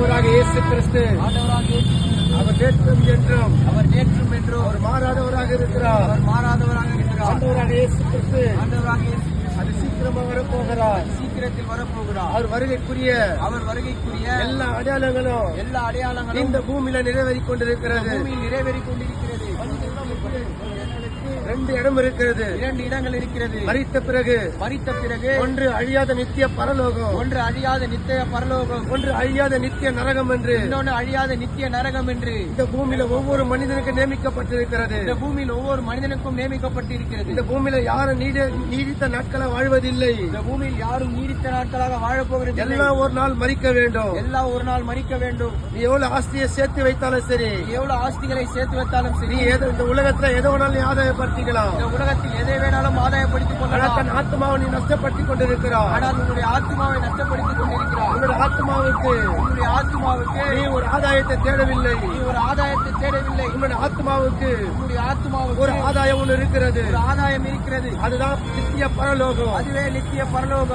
ஆண்டவராக இயேசு கிறிஸ்து அவர் நேற்றும் என்றும் அவர் நேற்றும் என்றும் அவர் மாறாதவராக இருக்கிறார். அவர் மாறாதவராக இருக்கிறார். ஆண்டவராக இயேசு கிறிஸ்து ஆண்டவராக இயேசு அது சீக்கிரமாக வரப்போகிறார். சீக்கிரத்தில் வரப்போகிறார். அவர் வருகைக்குரிய அவர் வருகைக்குரிய எல்லா அடையாளங்களும் எல்லா அடையாளங்களும் இந்த பூமியில நிறைவேறிக் கொண்டிருக்கிறது. பூமியில் நிறைவேறிக் கொண்டிருக்கிறது. ரெண்டு இடம் இருக்கிறது. இரண்டு இடங்கள் இருக்கிறது. மறித்த பிறகு மறித்த பிறகு ஒன்று அழியாத நித்திய பரலோகம். ஒன்று அழியாத நித்திய பரலோகம். ஒன்று அழியாத நித்திய நரகம் என்று. இன்னொன்று அழியாத நித்திய நரகம் என்று. இந்த பூமியில ஒவ்வொரு மனிதனுக்கு நியமிக்கப்பட்டிருக்கிறது. இந்த பூமியில் ஒவ்வொரு மனிதனுக்கும் நியமிக்கப்பட்டிருக்கிறது. இந்த பூமியில யாரும் நீடி நீடித்த நாட்களை வாழ்வதில்லை. இந்த பூமியில் யாரும் நீடித்த நாட்களாக வாழப் போகிறது இல்லை. எல்லாம் ஒரு நாள் மறிக்க வேண்டும். எல்லாம் ஒரு நாள் மறிக்க வேண்டும். நீ எவ்வளவு ஆஸ்தியை சேர்த்து வைத்தாலும் சரி. எவ்வளவு ஆஸ்திகளை சேர்த்து வைத்தாலும் சரி. ஏதோ இந்த உலகத்துல எதோ வேணாலும் நீ இந்த உலகத்தில் எதை வேணாலும் ஆதாயப்படுத்திக் கொள்ளலாம். தன் ஆத்மாவை நீ நஷ்டப்படுத்திக் கொண்டிருக்கிறார் ஆனால் உன்னுடைய ஆத்மாவை நஷ்டப்படுத்திக் கொண்டிருக்கிறார் உன்னுடைய ஆத்மாவுக்கு உன்னுடைய ஆத்மாவுக்கு நீ ஒரு ஆதாயத்தை தேடவில்லை. நீ ஒரு ஆதாயத்தை தேடவில்லை. உன்னுடைய ஆத்மாவுக்கு உன்னுடைய ஆத்மாவுக்கு ஒரு ஆதாயம் ஒன்று இருக்கிறது. ஒரு ஆதாயம் இருக்கிறது. அதுதான் நித்திய பரலோகம். அதுவே நித்திய பரலோகம்.